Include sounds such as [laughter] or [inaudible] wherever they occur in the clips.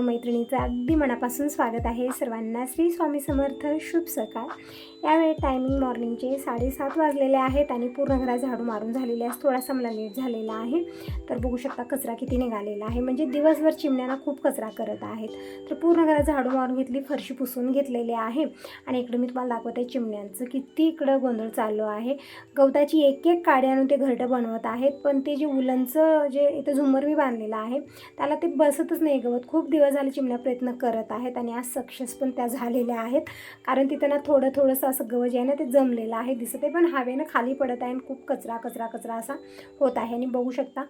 मैत्रिणीचं अगदी मनापासून स्वागत आहे सर्वांना. श्री स्वामी समर्थ शुभ सकाळ. यावेळी टायमिंग मॉर्निंगचे साडेसात वाजलेले आहेत आणि पूर्ण घरा झाडू मारून झालेले आहे थोडासा मला लेट झालेला आहे. तर बघू शकता कचरा किती निघालेला आहे. म्हणजे दिवसभर चिमण्यांना खूप कचरा करत आहेत. तर पूर्ण घरा झाडू मारून घेतली फरशी पुसून घेतलेली आहे. आणि इकडं मी तुम्हाला दाखवते चिमण्यांचं किती इकडं गोंधळ चालू आहे. गवताची एक एक काडी आणून ते घरटं बनवत आहेत. पण ते जे उलनचं जे इथं झुमर मी बांधलेलं आहे त्याला ते बसतच नाही गवत. खूप दिवस झाले चिमण्या प्रयत्न कर करत आहेत आणि आज सक्सेस पण त्या झालेल्या आहेत. कारण तिथं ना थोडं थोडंसं असं गवत आहे ना ते जमलेलं आहे दिसत आहे. पण हवेनं खाली पडत आहे आणि खूप कचरा कचरा कचरा असा होत आहे. आणि बघू शकता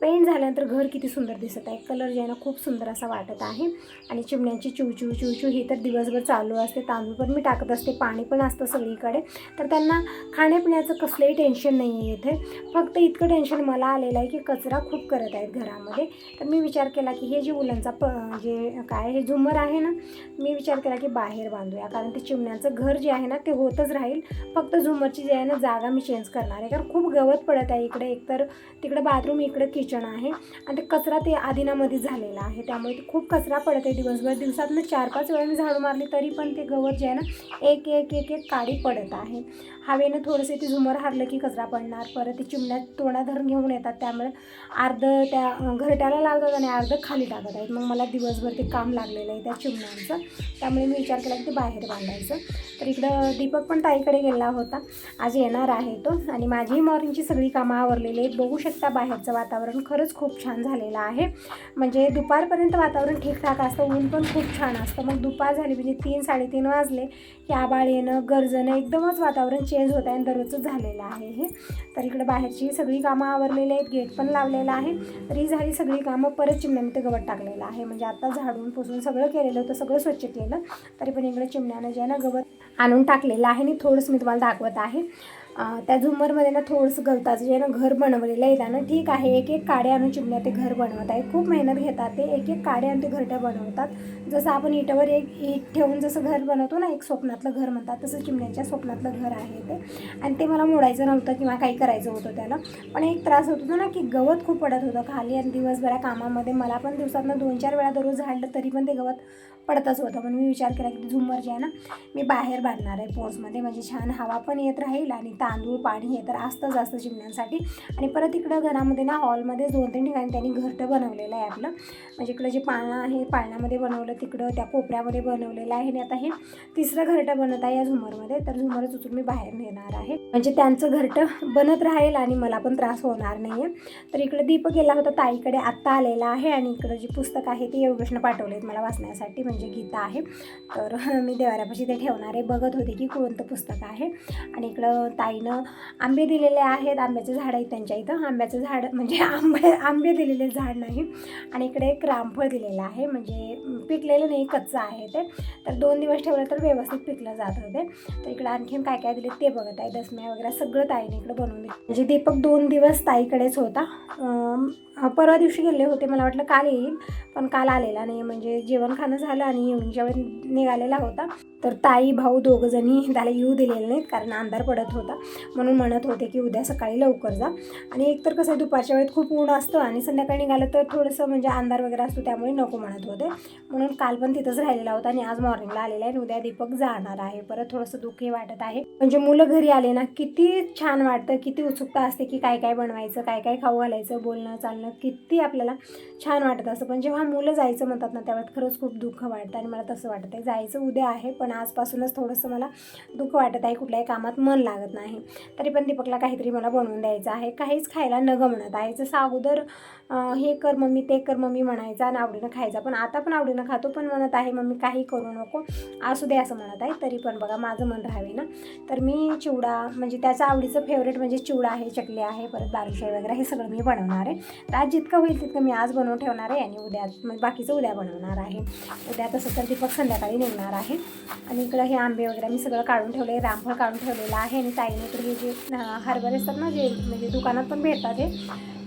पेंट झाल्यानंतर घर किती सुंदर दिसत आहे. कलर जे आहे ना खूप सुंदर असा वाटत आहे. आणि चिमण्यांची चिवचिव चिवचिव ही तर दिवसभर चालू असते. तांदूळ पण मी टाकत असते पाणी पण असतं सगळीकडे. तर त्यांना खाण्यापिण्याचं कसलंही टेन्शन नाही आहे इथे. फक्त इतकं टेन्शन मला आलेलं आहे की कचरा खूप करत आहेत घरामध्ये. तर मी विचार केला की हे जे उलनचा प जे काय हे झुमर आहे ना मी विचार केला की बाहेर बांधूया. कारण ते चिमण्यांचं घर जे आहे ना ते होतच राहील. फक्त झुमरची जी आहे ना जागा मी चेंज करणार आहे. कारण खूप गवत पडत आहे इकडे. एकतर तिकडे बाथरूम इकडे किचन आहे. आणि ते कचरा ते आदिनामध्ये झालेला आहे. त्यामुळे ते खूप कचरा पडत आहे दिवसभर. दिवसातनं चार पाच वेळा मी झाडू मारली तरी पण ते गवत जे आहे ना एक एक एक एक काडी पडत आहे. हवेनं थोडंसं ते झुमर हारलं की कचरा पडणार. परत ते चिमण्यात तोंडा धरून घेऊन येतात. त्यामुळे अर्ध त्या घरट्याला लावतात आणि अर्ध खाली टाकत आहेत. मग मला दिवसभर ते काम लागलेलं आहे त्या चिमण्यांचं. त्यामुळे मी विचार केला की ते बाहेर बांधायचं. तर इकडं दीपक पण ताईकडे गेला होता. आज येणार आहे तो. आणि माझीही मॉर्निंगची सगळी कामं आवरलेली आहेत. बघू शकता बाहेरचं वातावरण. खरंच खूप छान झालेलं आहे. म्हणजे दुपारपर्यंत वातावरण ठीकठाक असतं. ऊन पण खूप छान असतं. मग दुपार झाली म्हणजे तीन साडेतीन वाजले. की आबाळ येणं गरजणं एकदमच वातावरण चेंज होत आहे आणि दररोजच झालेलं आहे हे. तर इकडं बाहेरची सगळी कामं आवरलेली आहेत. गेट पण लावलेलं आहे. तर ही झाली सगळी कामं. परत चिमण्यामध्ये गवत टाकलेलं आहे. म्हणजे आता झाडून पुसून सगळं सगळं केलेलं होतं सगळं स्वच्छ केलं. तरी पण इकडे चिमण्यानं जे आहे ना गवत आणून टाकलेलं आहे आणि थोडंसं मी तुम्हाला दाखवत आहे. त्या झुमरमध्ये ना थोडंसं गवताचं जे आहे ना घर बनवलेलं आहे त्यानं ठीक आहे एक एक काड्या आणून चिमण्या ते घर बनवत आहे. खूप मेहनत घेतात ते एक एक काड्या आणून ते घरट्या बनवतात. जसं आपण इटावर एक ईट ठेवून जसं घर बनवतो ना एक स्वप्नातलं घर म्हणतात तसं चिमण्याच्या स्वप्नातलं घर आहे ते. आणि ते मला मोडायचं नव्हतं किंवा काही करायचं होतं त्याला. पण एक त्रास होत होता ना की गवत खूप पडत होतं खाली आणि दिवसभरा कामामध्ये. मला पण दिवसातनं दोन चार वेळा दररोज झाडलं तरी पण ते गवत पडतच होतं. म्हणून मी विचार केला की झुमर जे आहे ना मी बाहेर बांधणार आहे पोर्समध्ये म्हणजे छान हवा पण येत राहील आणि तांदूळ पाणी हे तर असतं जास्त चिमण्यांसाठी आणि परत इकडं घरामध्ये ना हॉलमध्ये दोन तीन ठिकाणी त्यांनी घरटं बनवलेलं आहे आपलं. म्हणजे इकडं जे पाळणं आहे पाळण्यामध्ये बनवलं तिकडं त्या कोपऱ्यामध्ये बनवलेलं आहे. आणि आता हे तिसरं घरटं बनत आहे या झुमरमध्ये. तर झुमरच उचलून मी बाहेर नेणार आहे. म्हणजे त्यांचं घरटं बनत राहील आणि मला पण त्रास होणार नाही आहे तर इकडे दीपक गेला होता ताईकडे आत्ता आलेला आहे. आणि इकडं जे पुस्तक आहे ते योगेशनं पाठवले आहेत मला वाचण्यासाठी म्हणजे गीता आहे. तर [laughs] मी देवाऱ्यापाशी ते ठेवणार आहे. बघत होते की कोणतं पुस्तक आहे. आणि इकडं ताई ताईनं आंबे दिलेले आहेत. आंब्याचे झाड आहेत त्यांच्या इथं. आंब्याचं झाड म्हणजे आंबे आंबे दिलेले झाड नाही. आणि इकडे एक रामफळ दिलेलं आहे. म्हणजे पिकलेलं नाही कच्चं आहे ते. तर दोन दिवस ठेवलं तर व्यवस्थित पिकलं जात होते. तर इकडे आणखीन काय काय दिले ते बघत आहे. दसम्या वगैरे सगळं ताईने इकडे बनवून दिलं. म्हणजे दीपक दोन दिवस ताईकडेच होता. परवा दिवशी गेले होते. मला वाटलं काल येईल. पण काल आलेला नाही. म्हणजे जेवण खाणं झालं आणि येऊन जेवण निघालेला होता. तर ताई भाऊ दोघंजणी त्याला येऊ दिलेले नाहीत कारण अंधार पडत होता. म्हणून म्हणत होते की उद्या सकाळी लवकर जा. आणि एकतर कसं आहे दुपारच्या वेळेत खूप ऊन असतं आणि संध्याकाळी निघालं तर थोडंसं म्हणजे अंधार वगैरे असतो त्यामुळे नको म्हणत होते. म्हणून काल पण तिथंच राहिलेला होता आणि आज मॉर्निंगला आलेला आहे आणि उद्या दीपक जाणार आहे. परत थोडंसं दुःखही वाटत आहे. म्हणजे मुलं घरी आले ना किती छान वाटतं किती उत्सुकता असते की काय काय बनवायचं काय काय खाऊ घालायचं बोलणं चालणं किती आपल्याला छान वाटत असतं. पण जेव्हा मुलं जायचं म्हणतात ना त्यावेळेत खरंच खूप दुःख वाटतं आणि मला तसं वाटतं आहे जायचं उद्या आहे पण आजपासूनच थोडंसं मला दुःख वाटत आहे कुठल्याही कामात मन लागत नाही. तरी पण दीपकला काहीतरी मला बनवून द्यायचं आहे. काहीच खायला नगं म्हणत आहे. जसं अगोदर हे कर मम्मी ते कर मम्मी म्हणायचा आणि आवडीनं खायचा. पण आता पण आवडीनं खातो पण म्हणत आहे मम्मी काही करू नको. असू दे असं म्हणत आहे. तरी पण बघा माझं मन राहावे ना. तर मी चिवडा म्हणजे त्याचं आवडीचं फेवरेट म्हणजे चिवडा आहे चकली आहे परत बालुशाही वगैरे हे सगळं मी बनवणार आहे. तर आज जितकं होईल तितकं मी आज बनवून ठेवणार आहे आणि उद्या म्हणजे बाकीचं उद्या बनवणार आहे. उद्या तसं तर दीपक संध्याकाळी निघणार आहे. आणि इकडं हे आंबे वगैरे मी सगळं काढून ठेवले रामफळ काढून ठेवलेलं आहे आणि ताईने इकडे हे जे अं, हरभरे असतात ना जे म्हणजे दुकानात पण भेटतात हे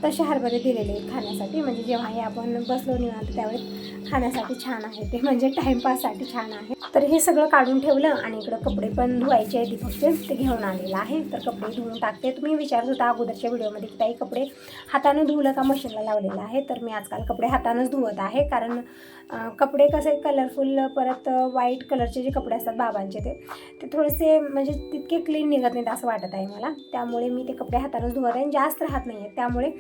तसे हरभरे दिलेले आहेत खाण्यासाठी. म्हणजे जेव्हाही आपण बसलो निवांत त्यावेळेस खाण्यासाठी छान आहे. ते म्हणजे टाईमपाससाठी छान आहे. तर हे सगळं काढून ठेवलं आणि इकडं कपडे पण धुवायचे आहे दीपकचे ते घेऊन आलेलं आहे. तर कपडे धुवून टाकते. तुम्ही विचारत होता अगोदरच्या व्हिडिओमध्ये की काही कपडे हाताने धुवलं का मशीनला लावलेलं आहे? तर मी आजकाल कपडे हातानंच धुवत आहे. कारण कपडे कसे कलरफुल परत व्हाईट कलरचे जे कपडे असतात बाबांचे ते ते थोडेसे म्हणजे तितके क्लीन निघत नाहीत असं वाटत आहे मला. त्यामुळे मी ते कपडे हातानंच धुवत आहे. आणि जास्त राहत नाही आहेत त्यामुळे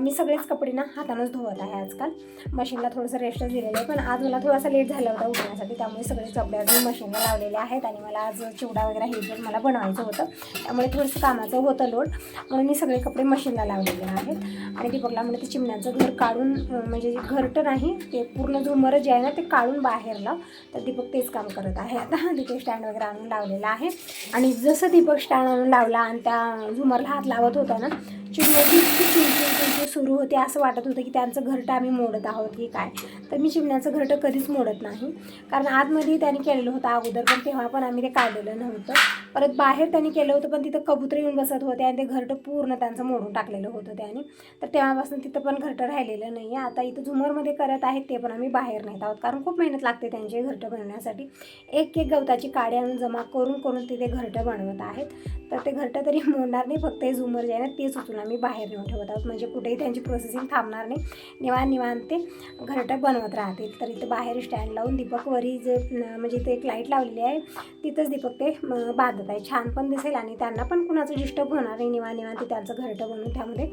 मी सगळेच कपडे ना हातानंच धुवत आहे आजकाल. मशीनला थोडंसं रेस्टच दिलेलं आहे पण आज मला थोडासा लेट झाला होता उठण्यासाठी त्यामुळे सगळेच कपडे अजून मशीनला लावलेले आहेत आणि मला आज चिवडा वगैरे हे जे मला बनवायचं होतं. त्यामुळे थोडंसं कामाचं होतं लोड म्हणून मी सगळे कपडे मशीनला लावलेले आहेत. आणि दीपकला म्हणजे ते चिमण्यांचं घर काढून म्हणजे जे घरटं नाही ते पूर्ण झुमर जे आहे ना ते काढून बाहेरला तर दीपक तेच काम करत आहे आता. तिथे स्टँड वगैरे आणून लावलेला आहे. आणि जसं दीपक स्टँड आणून लावला आणि त्या झुमरला हात लावत होता ना चिमण्याची इतकी चिंचून चिंचून सुरू होती असं वाटत होतं की त्यांचं घरटं आम्ही मोडत आहोत की काय? तर मी चिमण्याचं घरटं कधीच मोडत नाही. कारण आतमध्ये त्यांनी केलेलं होतं अगोदर पण तेव्हा पण आम्ही ते काढलेलं नव्हतं. परत बाहेर त्यांनी केलं होतं पण तिथं कबूतर येऊन बसत होते आणि ते घरटं पूर्ण त्यांचं मोडून टाकलेलं होतं त्याने. तर तेव्हापासून तिथं पण घरटं राहिलेलं नाही आहे. आता इथं झुमरमध्ये करत आहेत ते पण आम्ही बाहेर नाहीत आहोत. कारण खूप मेहनत लागते त्यांचे घरटं बनवण्यासाठी. एक एक गवताची काडी आणून जमा करून करून तिथे घरटं बनवत आहेत. तर ते घरटं तरी मोडणार नाही फक्त हे झुमर जे आहे ना तेच उचलून आम्ही बाहेर नेऊन ठेवत आहोत. म्हणजे कुठेही त्यांची प्रोसेसिंग थांबणार नाही. निवांत निवांत ते घरटं बनवत राहतील. तर इथं बाहेर स्टँड लावून दीपक वरी जे म्हणजे इथे एक लाइट लावलेली आहे. तिथंच दीपक ते बांधत आहे. छान पण दिसेल आणि त्यांना पण कुणाचं डिस्टर्ब होणार नाही. निवांत निवांत ते त्यांचं घरटं बनवून त्यामध्ये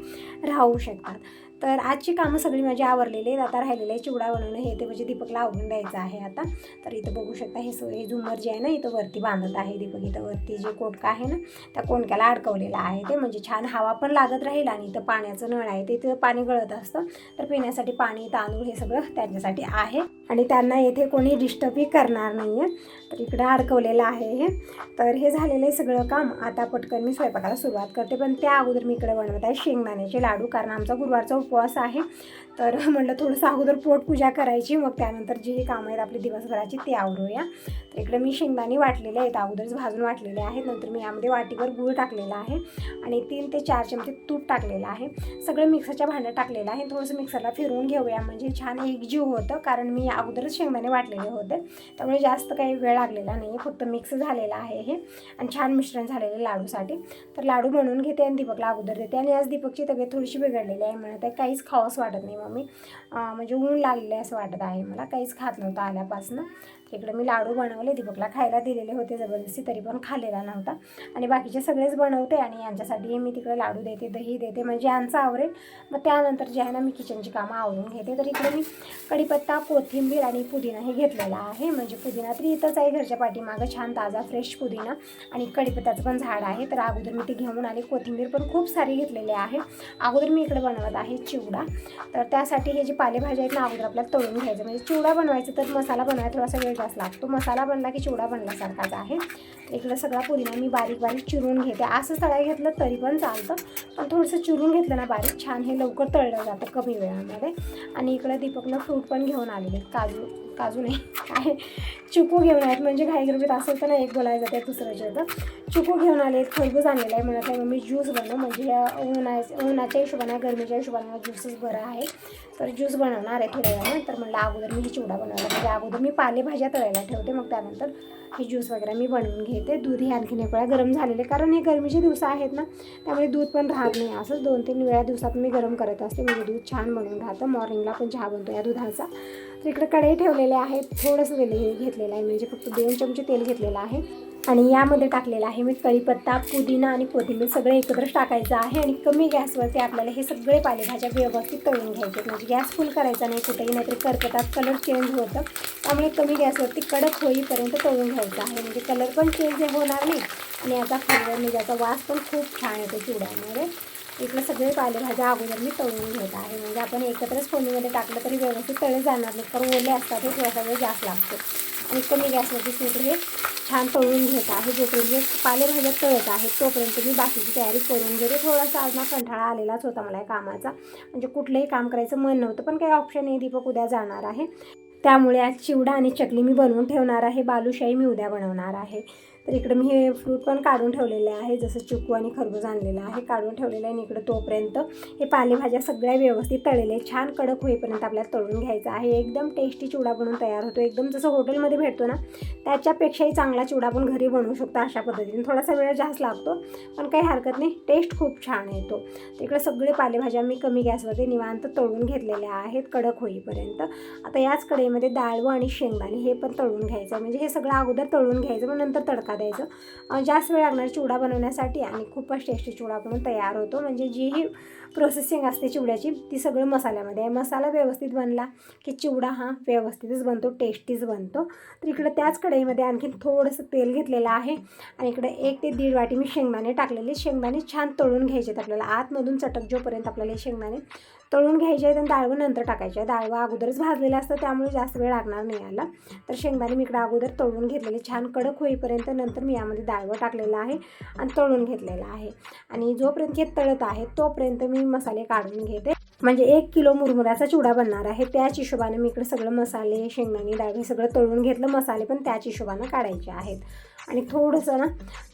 राहू शकतात. तर आजची कामं सगळी माझी आवरलेली आहेत. आता राहिलेलं आहे चिवडा बनवणं. हे ते म्हणजे दीपकला आवडून द्यायचं आहे आता. तर इथं बघू शकता हे हे झुमर जे आहे ना इथं वरती बांधत आहे दीपक. इथं वरती जे कोटका आहे ना त्या कोणक्याला अडकवलेला आहे ते. म्हणजे छान हवा पण लागत राहील आणि इथं पाण्याचं नळ आहे. ते इथं पाणी गळत असतं. तर पिण्यासाठी पाणी तांदूळ हे सगळं त्यांच्यासाठी आहे. आणि त्यांना येथे कोणी डिस्टर्बही करणार नाही आहे तर इकडं अडकवलेलं आहे हे. तर हे झालेलं आहे सगळं काम. आता पटकन मी स्वयंपाकाला सुरुवात करते पण त्या अगोदर मी इकडे बनवत आहे शेंगदाण्याचे लाडू कारण आमचा गुरुवारचा उपवास आहे. तर [laughs] म्हटलं थोडंसं अगोदर पोटपूजा करायची मग त्यानंतर जी ही कामं आहेत आपली दिवसभराची ते आवरूया. तर इकडे मी शेंगदाणे वाटलेले आहेत अगोदरच भाजून वाटलेले आहेत नंतर मी यामध्ये वाटीवर गूळ टाकलेला आहे आणि तीन ते चार चमचे तूप टाकलेलं आहे. सगळं मिक्सरच्या भांड्यात टाकलेलं आहे. थोडंसं मिक्सरला फिरवून घेऊया म्हणजे छान एकजीव होतं कारण मी अगोदरच शेंगदाणे वाटलेले होते. त्यामुळे जास्त काही वेळ लागलेला नाही आहे फक्त मिक्स झालेला आहे हे. आणि छान मिश्रण झालेलं लाडूसाठी. तर लाडू म्हणून घेते आणि दीपकला अगोदर देते. आणि आज दीपकची तब्येत थोडीशी बिघडलेली आहे म्हणत आहे काहीच खावंसं वाटत नाही मम्मी. म्हणजे ऊन लागलेलं आहे असं वाटत आहे मला. काहीच खात नव्हतं आल्यापासून. इकडे मी लाडू बनवले दीपकला खायला दिलेले होते जबरदस्ती तरी पण खाल्लेला नव्हता. आणि बाकीचे सगळेच बनवते आणि यांच्यासाठी मी तिकडे लाडू देते दही देते म्हणजे यांचं आवरेल. मग त्यानंतर जे आहे ना मी किचनची कामं आवरून घेते. तर इकडे मी कढीपत्ता कोथिंबीर आणि पुदिना हे घेतलेला आहे. म्हणजे पुदिना तरी इथंच आहे घरच्या पाठीमागं छान ताजा फ्रेश पुदिना. आणि कढीपत्ताचं पण झाड आहे. तर अगोदर मी ते घेऊन आले. कोथिंबीर पण खूप सारी घेतलेली आहे. अगोदर मी इकडे बनवत आहे चिवडा. तर त्यासाठी हे जे पालेभाज्या आहेत ना अगोदर आपल्याला तळून घ्यायचं. म्हणजे चिवडा बनवायचं तर मसाला बनवायला थोडासा वेळ जास्त लागतो मसाला बनला की चिवडा बनल्यासारखाच आहे. इकडं सगळा पुदिना मी बारीक बारीक चिरून घेते. असं तळाय घेतलं तरी पण चालतं. पण थोडंसं चिरून घेतलं ना बारीक छान हे लवकर तळलं जातं कमी वेळामध्ये. आणि इकडं दीपकनं फ्रूट पण घेऊन आलेले आहेत. काजू काजू नाही काय? चिकू घेऊन आहेत म्हणजे घाई गरबीत असेल तर ना एक बोलायला जाते दुसरं होतं चिकू घेऊन आले आहेत खरबूज आणलेलं आहे. म्हणत आहे मम्मी ज्यूस बनव. म्हणजे या उन्हाच्या उन्हाच्या हिशोबाने गरमीच्या हिशोबाने ज्यूसच बरं आहे. तर ज्यूस बनवणार आहे थोड्या वेळानं. तर म्हणलं अगोदर मी चिवडा बनवला. म्हणजे अगोदर मी पालेभाज्या तळायला ठेवते. मग त्यानंतर हे ज्यूस वगैरे मी बनवून घेते. दूध हे आणखीन एक वेळा गरम झालेले कारण हे गरमीचे दिवस आहेत ना त्यामुळे दूध पण राहत नाही. असंच दोन तीन वेळा दिवसात मी गरम करत असते म्हणजे दूध छान बनवून राहतं. मॉर्निंगला पण चहा बनतो या दुधाचा. तर इकडे कढई ठेवलेले आहेत थोडंसं तेल हे घेतलेलं आहे म्हणजे फक्त दोन चमचे तेल घेतलेलं आहे. आणि यामध्ये टाकलेलं आहे मी कढीपत्ता पुदिना आणि कोथिंबीर. सगळं एकत्र टाकायचं आहे आणि कमी गॅसवरती आपल्याला हे सगळे पालेभाज्या व्यवस्थित तळून घ्यायचे म्हणजे गॅस फुल करायचा नाही कुठेही नाहीतर करपतात. कलर चेंज होतं. त्यामुळे कमी गॅसवरती कडक होईपर्यंत तळून घ्यायचं आहे. म्हणजे कलर पण चेंज होणार नाही आणि याचा फ्लेवर म्हणजे याचा वास पण खूप छान येतो चिवड्यामध्ये. इकडे सगळे पालेभाज्या अगोदर मी तळून घेत आहे. म्हणजे आपण एकत्रच फोडणीमध्ये टाकलं तरी व्यवस्थित तळे जाणार नाही कारण ओले असतात हे थोडासा वेळ जास्त लागतो. आणि कमी गॅसवरती मी हे छान तळून घेत आहे. जोपर्यंत हे पालेभाज्या तळत आहेत तोपर्यंत मी बाकीची तयारी करून घेते. थोडासा आज ना कंटाळा आलेलाच होता मला या कामाचा. म्हणजे कुठलंही काम करायचं मन नव्हतं पण काही ऑप्शन नाही. दीपक उद्या जाणार आहे. त्यामुळे आज चिवडा आणि चकली मी बनवून ठेवणार आहे. बालुशाही मी उद्या बनवणार आहे. तर इकडे मी हे फ्रूट पण काढून ठेवलेले आहे जसं चिकू आणि खरबूज आणलेलं आहे काढून ठेवलेलं आहे आणि इकडे तोपर्यंत हे पालेभाज्या सगळ्या व्यवस्थित तळलेले छान कडक होईपर्यंत आपल्याला तळून घ्यायचं आहे. एकदम टेस्टी चिवडा बनवून तयार होतो. एकदम जसं हॉटेलमध्ये भेटतो ना त्याच्यापेक्षाही चांगला चिवडा आपण घरी बनवू शकतो अशा पद्धतीने. थोडासा वेळ जास्त लागतो पण काही हरकत नाही. टेस्ट खूप छान येतो. इकडे सगळे पालेभाज्या मी कमी गॅसवरती निवांत तळून घेतलेल्या आहेत कडक होईपर्यंत. आता याच कढईमध्ये डाळवं आणि शेंगदाणे हे पण तळून घ्यायचं म्हणजे हे सगळं अगोदर तळून घ्यायचं मग नंतर तडका द्यायचं. जास्त वेळ लागणार चिवडा बनवण्यासाठी आणि खूपच टेस्टी चिवडा बनवून तयार होतो. म्हणजे जीही प्रोसेसिंग असते चिवड्याची ती सगळं मसाल्यामध्ये आहे. मसाला व्यवस्थित बनला की चिवडा हा व्यवस्थितच बनतो टेस्टीच बनतो. तर इकडं त्याच कढईमध्ये आणखीन थोडंसं तेल घेतलेलं आहे आणि इकडे एक ते दीड वाटी मी शेंगदाणे टाकलेले. शेंगदाणे छान तळून घ्यायचे आहेत आपल्याला. आतमधून चटक जोपर्यंत आपल्याला हे शेंगदाणे तळून घ्यायचे आहेत आणि डाळवं नंतर टाकायचे आहे डाळवं अगोदरच भाजलेलं असतं त्यामुळे जास्त वेळ लागणार नाही याला तर शेंगदाणे मी इकडं अगोदर तळून घेतलेले. छान कडक होईपर्यंत नंतर मी यामध्ये डाळवं टाकलेलं आहे आणि तळून घेतलेलं आहे. आणि जोपर्यंत हे तळत आहे तोपर्यंत मी मसाले काढून घेते. म्हणजे एक किलो मुरमुऱ्याचा चिवडा बनणार आहे. त्याच हिशोबाने मी इकडे सगळं मसाले शेंगदाणे डाळ हे सगळं तळून घेतलं. मसाले पण त्याच हिशोबानं काढायचे आहेत. आणि थोडंसं ना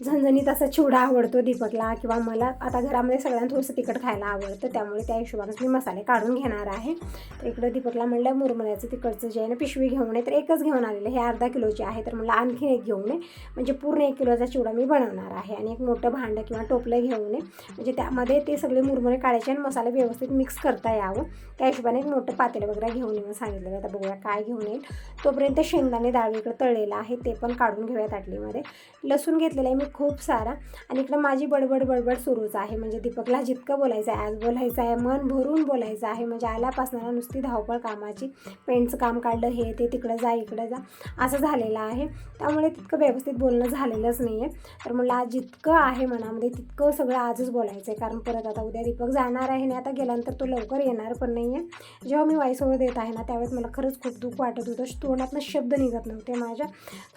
झणझणीत असा चिवडा आवडतो दीपकला किंवा मला आता घरामध्ये सगळ्यांना थोडंसं तिखट खायला आवडतं त्यामुळे त्या हिशोबानेच मी मसाले काढून घेणार आहे. तर इकडं दीपकला म्हणलं मुरमुऱ्याचं तिकडचं जे आहे ना पिशवी घेऊन ये तर एकच घेऊन आलेलं हे अर्धा किलोचे आहे तर मला आणखीन एक घेऊन ये. म्हणजे पूर्ण एक किलोचा चिवडा मी बनवणार आहे आणि एक मोठं भांडं किंवा टोपलं घेऊन ये. म्हणजे त्यामध्ये ते सगळे मुरमुरे काढायचे आणि मसाले व्यवस्थित मिक्स करता यावं. त्या हिशोबाने एक मोठं पातेलं वगैरे घेऊन येऊन सांगितलेलं आता बघूया काय घेऊन येईल. तोपर्यंत शेंगदाणे डाळ इकडं तळलेलं आहे ते पण काढून घेऊया ताटलीमध्ये लसूण घेतलेलं आहे मी खूप सारा. आणि इकडं माझी बडबड बडबड सुरूच आहे. म्हणजे दीपकला जितकं बोलायचं आहे आज बोलायचं आहे मन भरून बोलायचं आहे. म्हणजे आल्यापासून नुसती धावपळ कामाची पेंटचं काम काढलं हे ते तिकडं जा इकडं जा असं झालेलं आहे. त्यामुळे तितकं व्यवस्थित बोलणं झालेलंच नाही आहे तर म्हणलं आज जितकं आहे मनामध्ये तितकं सगळं आजच बोलायचं आहे. कारण परत आता उद्या दीपक जाणार आहे आणि आता गेल्यानंतर तो लवकर येणार पण नाही आहे जेव्हा मी वाईसोबत देत आहे ना त्यावेळेस मला खरंच खूप दुःख वाटत होतं. तोंडातनं शब्द निघत नव्हते माझ्या.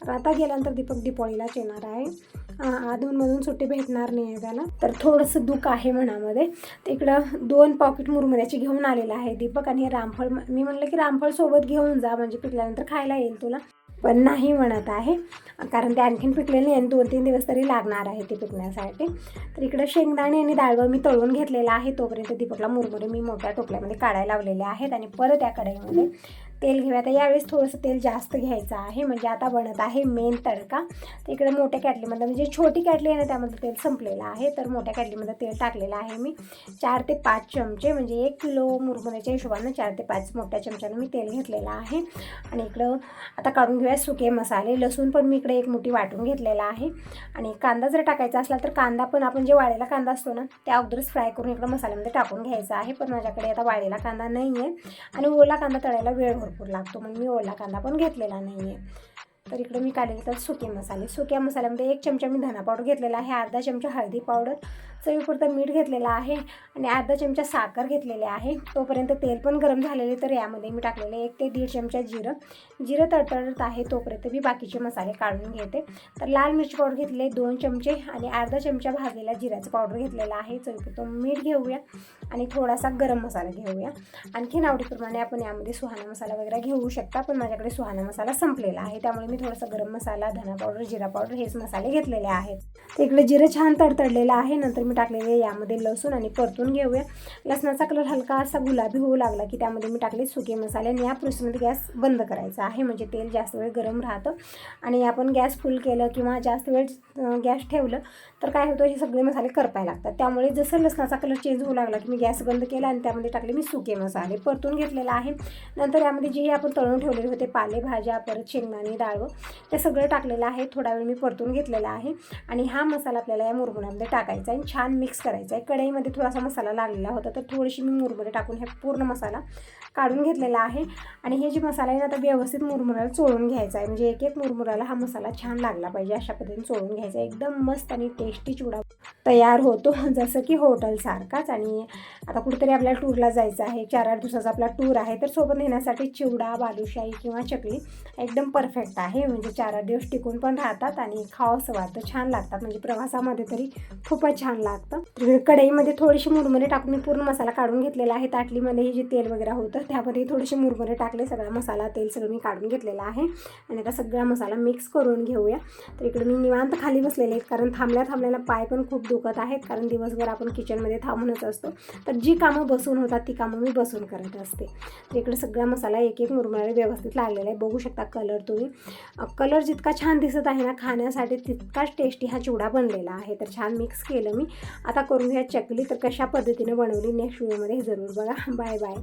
तर आता गेल्यानंतर दीपक दिपाळीलाच येणार आहे. अधूनमधून सुट्टी भेटणार नाही आहे त्याला. तर थोडंसं दुःख आहे मनामध्ये. तिकडं दोन पॉकेट मुरमुऱ्याची घेऊन आलेलं आहे दीपक आणि हे रामफळ. मी म्हणलं की रामफळ सोबत घेऊन जा म्हणजे पिकल्यानंतर खायला येईल तुला. पण नाही म्हणत आहे कारण ते आणखीन पिकलेले नाही आणि दोन तीन दिवस तरी लागणार आहे ते पिकण्यासाठी. तर इकडं शेंगदाणे आणि डाळवं मी तळून घेतलेला आहे तोपर्यंत दीपकला मुरमुरे मी मोठ्या टोपल्यामध्ये काढायला लावलेले आहेत आणि परत या कढईमध्ये तेल घेऊया. तर यावेळेस थोडंसं तेल जास्त घ्यायचं आहे. म्हणजे आता बनत आहे मेन तडका. तर इकडे मोठ्या कॅटलीमध्ये म्हणजे छोटी कॅटली आहे ना त्यामध्ये तेल संपलेलं आहे. तर मोठ्या कॅटलीमध्ये तेल टाकलेलं आहे मी. चार ते पाच चमचे म्हणजे एक किलो मुरमुऱ्याच्या हिशोबानं चार ते पाच मोठ्या चमच्यानं मी तेल घेतलेलं आहे. आणि इकडं आता काढून घेऊया सुके मसाले. लसूण पण मी इकडे एक मोठी वाटून घेतलेला आहे. आणि कांदा जर टाकायचा असला तर कांदा पण आपण जे वाळलेला कांदा असतो ना त्या अगोदरच फ्राय करून इकडं मसाल्यामध्ये टाकून घ्यायचा आहे. पण माझ्याकडे आता वाळलेला कांदा नाही आहे आणि ओला कांदा तळायला वेळ होतो भरपूर लागतो. म्हणून मी ओला कांदा पण घेतलेला नाही आहे तर इकडं मी काढले तर सुके मसाले. सुक्या मसाल्यामध्ये एक चमचा मी धना पावडर घेतलेला आहे अर्धा चमचा हळदी पावडर चवीपुरतं मीठ घेतलेलं आहे आणि अर्धा चमचा साखर घेतलेले आहे. तोपर्यंत तेल पण गरम झालेले तर यामध्ये मी टाकलेले एक ते दीड चमचा जिरं. जिरं तडतडत आहे तोपर्यंत मी बाकीचे मसाले काढून घेते. तर लाल मिरची पावडर घेतले दोन चमचे आणि अर्धा चमचा भाजलेला जिऱ्याचं पावडर घेतलेला आहे. चवीपुरतं मीठ घेऊया. आणि थोडासा गरम मसाला घेऊया. आणखीन आवडीप्रमाणे आपण यामध्ये सुहाणा मसाला वगैरे घेऊ शकता पण माझ्याकडे सुहाणा मसाला संपलेला आहे. त्यामुळे मी थोडासा गरम मसाला धना पावडर जिरा पावडर हेच मसाले घेतलेले आहेत. तर इकडे जिरं छान तडतडलेलं आहे. नंतर मी टाकलेले यामध्ये लसूण आणि परतून घेऊया. लसणाचा कलर हलका असा गुलाबी होऊ लागला की त्यामध्ये मी टाकले सुके मसाले आणि या प्रोसेसमध्ये गॅस बंद करायचा आहे. म्हणजे तेल जास्त वेळ गरम राहतं आणि आपण गॅस फुल केलं किंवा जास्त वेळ गॅस ठेवलं तर काय होतं हे सगळे मसाले करपायला लागतात. त्यामुळे जसं लसणाचा कलर चेंज होऊ लागला की मी गॅस बंद केला आणि त्यामध्ये टाकले मी सुके मसाले. परतून घेतलेला आहे. नंतर यामध्ये जे आपण तळून ठेवलेले होते पालेभाज्या परत शेंगदाणे डाळ ते सगळं टाकलेलं आहे. थोडा वेळ मी परतून घेतलेला आहे. आणि हा मसाला आपल्याला या मुरमुऱ्यामध्ये टाकायचा आहे आणि छान मिक्स करायचा आहे. कढईमध्ये थोडासा मसाला लागलेला होता तर थोडीशी मी मुरमुरे टाकून हे पूर्ण मसाला काढून घेतलेला आहे. आणि हे जे मसाला आहे ना आता व्यवस्थित मुरमुऱ्याला चोळून घ्यायचा आहे. म्हणजे एक एक मुरमुऱ्याला हा मसाला छान लागला पाहिजे अशा पद्धतीने चोळून घ्यायचा आहे. एकदम मस्त आणि टेस्टी चिवडा तयार होतो जसं की हॉटेलसारखाच आणि आता कुठेतरी आपल्याला टूरला जायचं आहे. चार आठ दिवसाचा आपला टूर आहे. तर सोबत नेण्यासाठी चिवडा बालुशाही किंवा चकली एकदम परफेक्ट आहे. म्हणजे चार आठ दिवस टिकून पण राहतात आणि खावंसं वाटतं. छान लागतात. म्हणजे प्रवासामध्ये तरी खूपच छान लागतं. तर कढईमध्ये थोडीशी मुरमुरे टाकून मी पूर्ण मसाला काढून घेतलेला आहे. ताटलीमध्ये हे जे तेल वगैरे होतं त्यामध्ये थोडेसे मुरमुरे टाकले. सगळा मसाला तेल सगळं मी काढून घेतलेलं आहे. आणि आता सगळा मसाला मिक्स करून घेऊया. तर इकडे मी निवांत खाली बसलेले आहेत. कारण थांबल्या थांबल्याला पाय पण खूप दुखत आहेत. कारण दिवसभर आपण किचनमध्ये थांबूनच असतो. तर जी कामं बसून होतात ती कामं मी बसून करत असते. तर इकडे सगळा मसाला एक एक मुरमुरे व्यवस्थित लागलेला आहे. बघू शकता कलर तुम्ही. कलर जितका छान दिसत आहे ना खाण्यासाठी तितकाच टेस्टी हा चिवडा बनलेला आहे. तर छान मिक्स केलं मी. आता करूया चकली तर कशा पद्धतीने बनवली? नेक्स्ट व्हिडिओमध्ये जरूर बघा. Bye bye